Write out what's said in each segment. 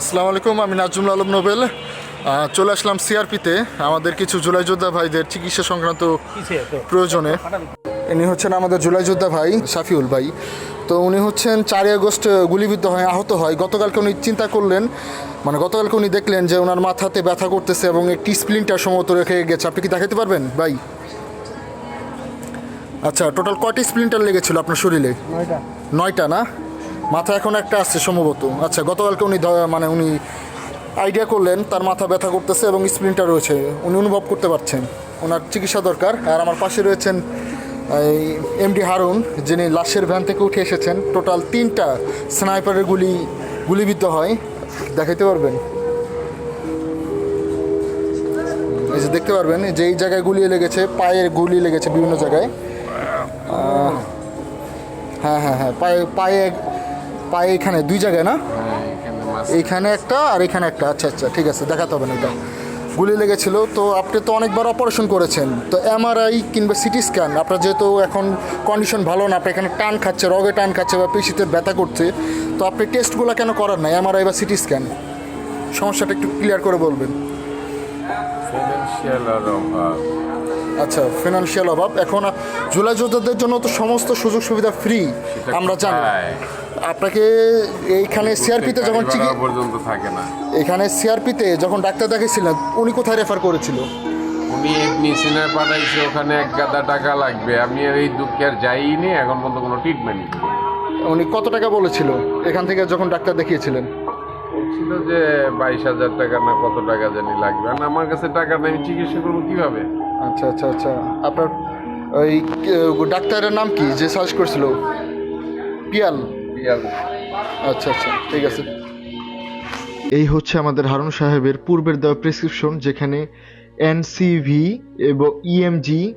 আসসালামু আলাইকুম আমি নাজমুল আলম নোবেল। চলে আসলাম সিআরপিতে। আমাদের কিছু জুলাই যোদ্ধা ভাইদের চিকিৎসা সংক্রান্ত প্রয়োজনে। ইনি হচ্ছেন আমাদের জুলাই যোদ্ধা ভাই শাফিউল ভাই। তো উনি হচ্ছেন চারই আগস্ট গুলিবিদ্ধ হয় আহত হয়। গতকালকে উনি চিন্তা করলেন মানে গতকালকে উনি দেখলেন যে ওনার মাথাতে ব্যথা করতেছে এবং একটি স্প্লিনটার সম্ভবত রেখে গেছে। আপনি কি দেখাতে পারবেন ভাই? আচ্ছা টোটাল কয়টি স্প্লিন্টার লেগেছিল আপনার শরীরে? নয়টা না? মাথা এখন একটা আসছে সম্ভবত। আচ্ছা গতকালকে উনি মানে উনি আইডিয়া করলেন, তার মাথা ব্যথা করতেছে এবং স্প্রিনটা রয়েছে। উনি অনুভব করতে পারছেন। ওনার চিকিৎসা দরকার। আর আমার পাশে রয়েছেন, এই এমডি হারুন, যিনি লাশের ভ্যান থেকে উঠে এসেছেন। টোটাল তিনটা স্নাইপারের গুলি, গুলিবিদ্ধ হয়। দেখাইতে পারবেন? এই যে দেখতে পারবেন যে এই জায়গায় গুলি লেগেছে, পায়ের গুলি লেগেছে বিভিন্ন জায়গায়। হ্যাঁ হ্যাঁ হ্যাঁ পায়ে পায়ে পায়ে এখানে দুই জায়গায় না? এইখানে একটা আর এখানে একটা। আচ্ছা আচ্ছা ঠিক আছে দেখাতে হবে না এটা। গুলি লেগেছিল তো আপনি তো অনেকবার অপারেশন করেছেন। তো এমআরআই কিংবা সিটি স্ক্যান আপনার যেহেতু এখন কন্ডিশন ভালো না আপনি এখানে টান খাচ্ছে রগে টান খাচ্ছে বা পেশিতে ব্যথা করছে তো আপনি টেস্টগুলো কেন করার না এমআরআই বা সিটি স্ক্যান? সমস্যাটা একটু ক্লিয়ার করে বলবেন। আচ্ছা ফিনান্সিয়াল অভাব। এখন জুলাই যোদ্ধাদের জন্য তো সমস্ত সুযোগ সুবিধা ফ্রি আমরা জানি? আপনাকে এইখানে সিআরপিতে যখন গাড়ি চিকি- ভাড়া পর্যন্ত থাকে না। এখানে সিআরপিতে যখন ডাক্তার দেখাইছিলেন উনি কোথায় রেফার করেছিল? উনি মেশিনে পাঠাইছে ওখানে এক গাদা টাকা লাগবে। আমি এই দুঃখে আর যাইনি এখন পর্যন্ত কোনো ট্রিটমেন্ট উনি কত টাকা বলেছিল এখান থেকে যখন ডাক্তার দেখিয়েছিলেন? ছিল যে বাইশ হাজার টাকা না কত টাকা জানি লাগবে। আর আমার কাছে টাকা নেই আমি চিকিৎসা করব কীভাবে? আচ্ছা আচ্ছা আচ্ছা। আপনার ওই ডাক্তারের নাম কি যে সার্চ করেছিল? পিয়াল। আচ্ছা আচ্ছা ঠিক আছে। এই হচ্ছে আমাদের হারুন সাহেবের পূর্বের দেওয়া প্রেসক্রিপশন যেখানে এনসিভি এবং ইএমজি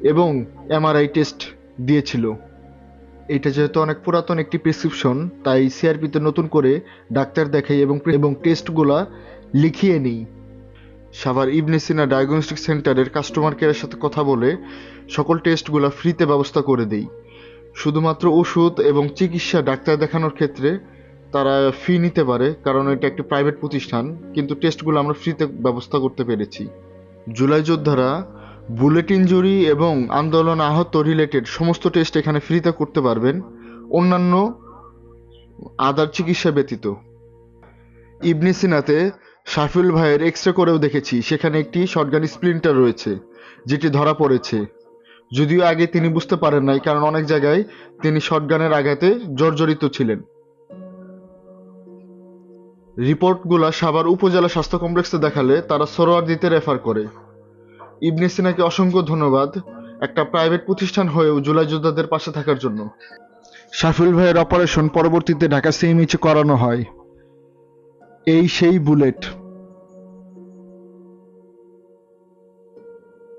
এবং এমআরআই টেস্ট দিয়েছিল। এটা যেহেতু অনেক পুরাতন একটি প্রেসক্রিপশন তাই সিআরপিতে নতুন করে ডাক্তার দেখাই এবং এবং টেস্টগুলা লিখিয়ে নিই। সাভার ইবনে সিনা ডায়াগনস্টিক সেন্টারের কাস্টমার কেয়ারের সাথে কথা বলে সকল টেস্টগুলো ফ্রিতে ব্যবস্থা করে দেই। শুধুমাত্র ওষুধ এবং চিকিৎসা ডাক্তার দেখানোর ক্ষেত্রে তারা ফি নিতে পারে, কারণ এটা একটি প্রাইভেট প্রতিষ্ঠান, কিন্তু টেস্টগুলো আমরা ফ্রিতে ব্যবস্থা করতে পেরেছি। জুলাই যোদ্ধারা বুলেট ইঞ্জুরি এবং আন্দোলন আহত রিলেটেড সমস্ত টেস্ট এখানে ফ্রিতে করতে পারবেন, অন্যান্য আদার চিকিৎসা ব্যতীত। ইবনে সিনাতে শাফিউল ভাইয়ের এক্স রে করেও দেখেছি, সেখানে একটি শটগান স্প্লিন্টার রয়েছে, যেটি ধরা পড়েছে। যদিও আগে তিনি বুঝতে পারেন নাই, কারণ অনেক জায়গায় তিনি শটগানের আঘাতে জর্জরিত ছিলেন। রিপোর্টগুলা সাভার উপজেলা স্বাস্থ্য কমপ্লেক্সে দেখালে তারা সরোয়ার দিতে রেফার করে। ইবনে সিনাকে অসংখ্য ধন্যবাদ একটা প্রাইভেট প্রতিষ্ঠান হয়েও জুলাই যোদ্ধাদের পাশে থাকার জন্য। শাফিউল ভাইয়ের অপারেশন পরবর্তীতে ঢাকা সিএমইচে করানো হয়। এই সেই বুলেট।